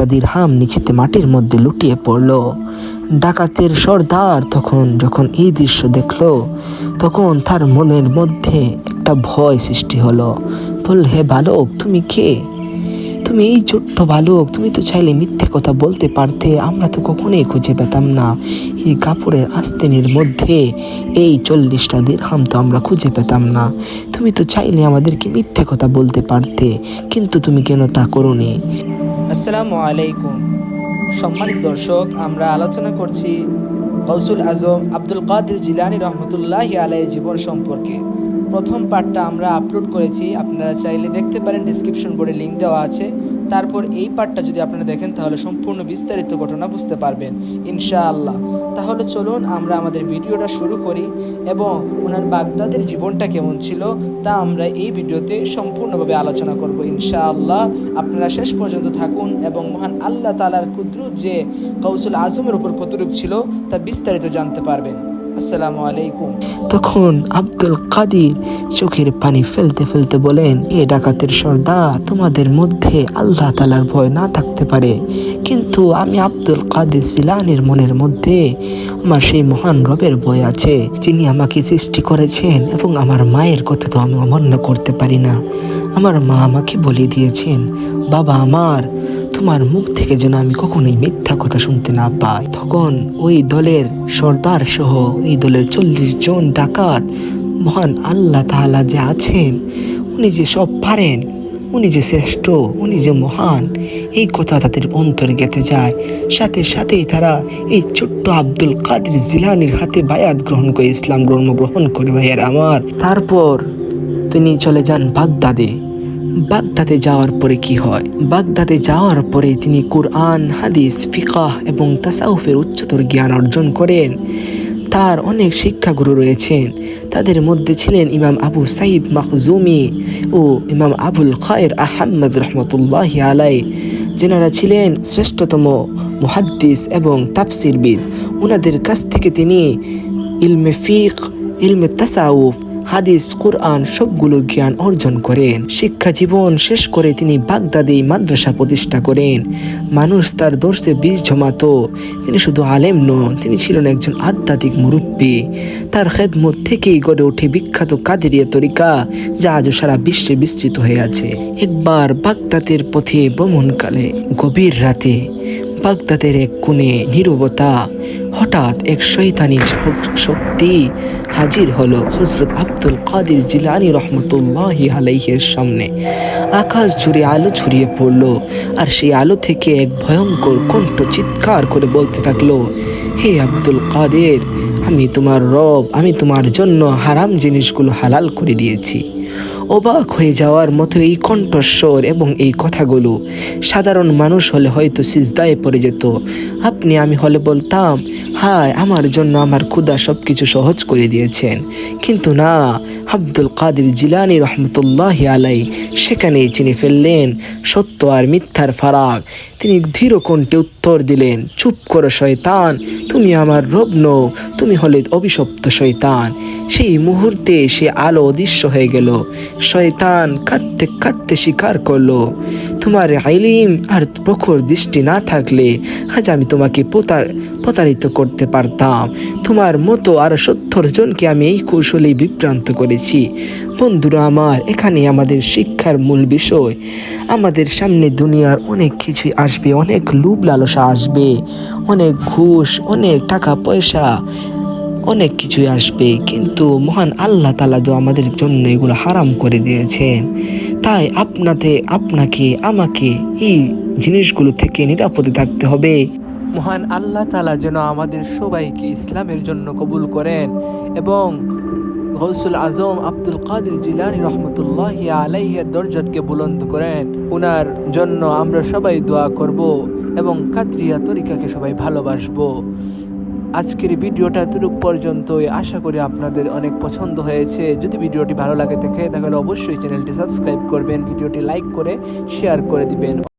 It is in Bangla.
চল্লিশটা দিরহাম নিচেতে মাটির মধ্যে লুটিয়ে পড়ল। ডাকাতের সর্দার তখন যখন এই দৃশ্য দেখল, তখন তার মনের মধ্যে একটা ভয় সৃষ্টি হলো। বল হে বালক, তুমি কে? তুমি এই ছোট্ট বালক, তুমি তো চাইলে মিথ্যে কথা বলতে পারতে, আমরা তো কখনোই খুঁজে পেতাম না। এই কাপড়ের আস্তিনের মধ্যে এই চল্লিশটা দিরহাম তো আমরা খুঁজে পেতাম না। তুমি তো চাইলে আমাদেরকে মিথ্যে কথা বলতে পারতে, কিন্তু তুমি কেন তা করোনি? আসসালামু আলাইকুম। সম্মানিত দর্শক, আমরা আলোচনা করছি কৌসুল আজম আব্দুল কাদের জিলানি রহমতুল্লাহ আলাই জীবন সম্পর্কে। প্রথম পার্টটা আমরা আপলোড করেছি, আপনারা চাইলে দেখতে পারেন ডিসক্রিপশন বোর্ডে লিঙ্ক দেওয়া আছে। তারপর এই পার্টটা যদি আপনারা দেখেন, তাহলে সম্পূর্ণ বিস্তারিত ঘটনা বুঝতে পারবেন, ইনশাআল্লাহ। তাহলে চলুন আমরা আমাদের ভিডিওটা শুরু করি, এবং ওনার বাগদাদের জীবনটা কেমন ছিল, তা আমরা এই ভিডিওতে সম্পূর্ণভাবে আলোচনা করব, ইনশাআল্লাহ। আপনারা শেষ পর্যন্ত থাকুন, এবং মহান আল্লাহ তালার কুদরত যে কৌশল আজমের উপর কতটুক ছিল, তা বিস্তারিত জানতে পারবেন। আসসালামু আলাইকুম। তখন আব্দুল কাদির চোখের পানি ফেলতে ফেলতে বলেন, এ ডাকাতের সর্দার, তোমাদের মধ্যে আল্লাহ তালার ভয় না থাকতে পারে। কিন্তু আমি আব্দুল কাদের সিলানির মনের মধ্যে আমার সেই মহান রবের ভয় আছে, যিনি আমাকে সৃষ্টি করেছেন এবং আমার মায়ের কথা তো আমি অমান্য করতে পারি না। আমার মা আমাকে বলে দিয়েছেন, বাবা আমার তোমার মুখ থেকে যেন আমি কখনোই মিথ্যা কথা শুনতে না পাই। তখন ওই দলের সর্দার সহ এই দলের চল্লিশ জন ডাকাত মহান আল্লাহ তাআলা যে আছেন, উনি যে সব পারেন, উনি যে শ্রেষ্ঠ, উনি যে মহান, এই কথা তাদের অন্তরে গেঁথে যায়। সাথে সাথেই তারা এই ছোট্ট আব্দুল কাদের জিলানির হাতে বায়াত গ্রহণ করে, ইসলাম গ্রহণ করে, ভাইয়ার আমার। তারপর তিনি চলে যান বাগদাদে। বাগদাদে যাওয়ার পরে কি হয়? বাগদাদে যাওয়ার পরে তিনি কুরআন, হাদিস, ফিকাহ এবং তাসাউফের উচ্চতর জ্ঞান অর্জন করেন। তার অনেক শিক্ষাগুরু রয়েছেন। তাদের মধ্যে ছিলেন ইমাম আবু সাইদ মখজুমি ও ইমাম আবুল খায়ের আহমদ রহমতুল্লাহ আলাই যেনারা ছিলেন শ্রেষ্ঠতম মুহাদ্দিস এবং তাফসিরবিদ। ওনাদের কাছ থেকে তিনি ইলমে ফিক, ইলমে তাসাউফ হাদিস, কোরআন সবগুলোর জ্ঞান অর্জন করেন। শিক্ষা জীবন শেষ করে তিনি বাগদাদে মাদ্রাসা প্রতিষ্ঠা করেন। মানুষ তার দর্শে বীর জমাতো। তিনি শুধু আলেম নন, তিনি ছিলেন একজন আধ্যাত্মিক মুরব্বী। তার খেদমত থেকেই গড়ে ওঠে বিখ্যাত কাদেরিয়া তরিকা, যা আজও সারা বিশ্বে বিস্তৃত হয়ে আছে। একবার বাগদাদের পথে ভ্রমণকালে, গভীর রাতে বাগদাদের এক কোণে নীরবতা। হঠাৎ এক শৈতানি শক্তি হাজির হলো হজরত আব্দুল কাদির জিলানি রহমতুল্লাহি আলাইহের সামনে। আকাশ জুড়ে আলো ছড়িয়ে পড়ল আর সেই আলো থেকে এক ভয়ঙ্কর কণ্ঠ চিৎকার করে বলতে থাকল, হে আব্দুল কাদের, আমি তোমার রব, আমি তোমার জন্য হারাম জিনিসগুলো হালাল করে দিয়েছি। অবাক হয়ে যাওয়ার মতো এই কণ্ঠস্বর এবং এই কথাগুলো। সাধারণ মানুষ হলে হয়তো সিজদায় পড়ে যেত। আপনি, আমি হলে বলতাম, হায়, আমার জন্য আমার ক্ষুদা সব কিছু সহজ করে দিয়েছেন। কিন্তু না, আব্দুল কাদের জিলানি রহমতুল্লাহ আলাই সেখানেই চিনে ফেললেন, সত্য আর মিথ্যার ফারাক। তিনি ধীর কণ্ঠে উত্তর দিলেন, চুপ করো, শয়তান, তুমি আমার রব নও তুমি হলে অভিশপ্ত শয়তান। সেই মুহূর্তে সে আলো অদৃশ্য হয়ে গেল। শয়তান কাঁদতে কাঁদতে স্বীকার করল। তোমার আইলিম আর প্রখর দৃষ্টি না থাকলে আজ আমি তোমাকে প্রতার, প্রতারিত করতে পারতাম। তোমার মতো আর সত্তর জনকে আমি এই কৌশলেই বিভ্রান্ত করেছি। বন্ধুরা আমার এখানে আমাদের শিক্ষার মূল বিষয়। আমাদের সামনে দুনিয়ার অনেক কিছুই আসবে, অনেক লুভ লালসা আসবে। অনেক ঘুষ, অনেক টাকা পয়সা অনেক কিছুই আসবে, কিন্তু মহান আল্লাহ তালা তো আমাদের জন্য এগুলো হারাম করে দিয়েছেন। তাই আপনাতে, আপনাকে, আমাকে এই জিনিসগুলো থেকে নিরাপদে থাকতে হবে। মহান আল্লাহ তালা যেন আমাদের সবাইকে ইসলামের জন্য কবুল করেন এবং গৌসুল আজম আব্দুল কাদের জিলানি রহমতুল্লাহ আলাইহের দরজাতকে বুলন্দ করেন। ওনার জন্য আমরা সবাই দোয়া করব এবং কাদরিয়া তরিকাকে সবাই ভালোবাসবো। আজকের ভিডিওটা এতটুক পর্যন্তই। আশা করি আপনাদের অনেক পছন্দ হয়েছে। যদি ভিডিওটি ভালো লাগে দেখে, তাহলে অবশ্যই চ্যানেলটি সাবস্ক্রাইব করবেন। ভিডিওটি লাইক করে, শেয়ার করে দিবেন।